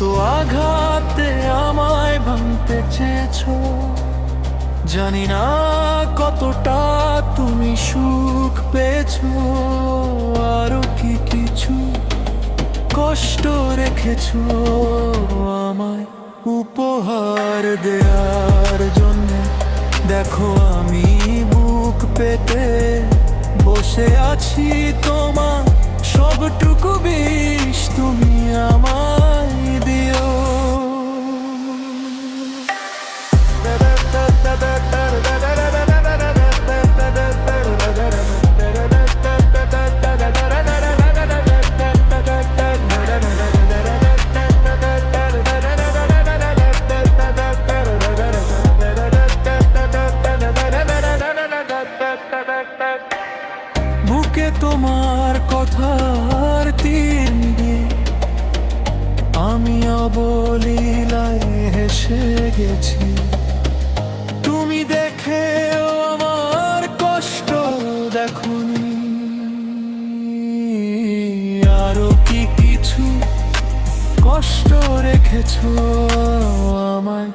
কত আঘাতে আমায় ভাঙতে চেয়েছ? জানি না কতটা তুমি সুখ পেয়েছ। আরও কি কিছু কষ্ট রেখেছ আমায় উপহার দেওয়ার জন্য? দেখো আমি বুক পেতে বসে আছি তোমার সবটুকু বি বুকে তোমার কথার তীর নিয়ে আমি অবলীলায় হেসে গেছি। তুমি দেখে আমার কষ্ট দেখনি। আরও কি কিছু কষ্ট রেখেছো আমায়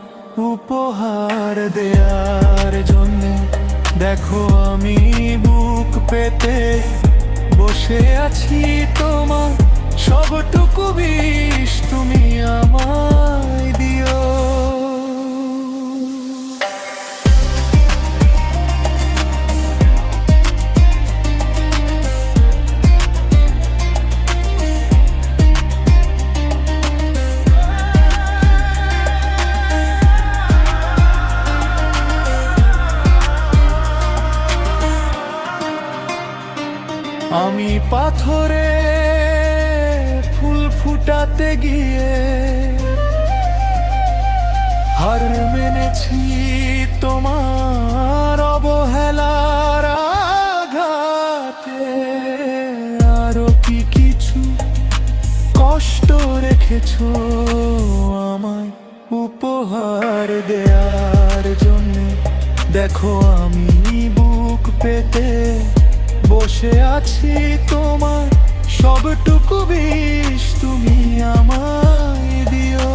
উপহার দেয়ার জন্য? দেখো আমি পেতে বসে আছি তোমার সবটুকু বিষ তুমি আমায় আমি পাথরে ফুল ফুটাতে গিয়ে হার মেনেছি তোমার অবহেলার আঘাতে। আরও কি কিছু কষ্ট রেখেছো আমায় উপহার দেয়ার জন্য? দেখো আমি বসে আছি তোমার সবটুকু বিষ তুমি আমায় দিও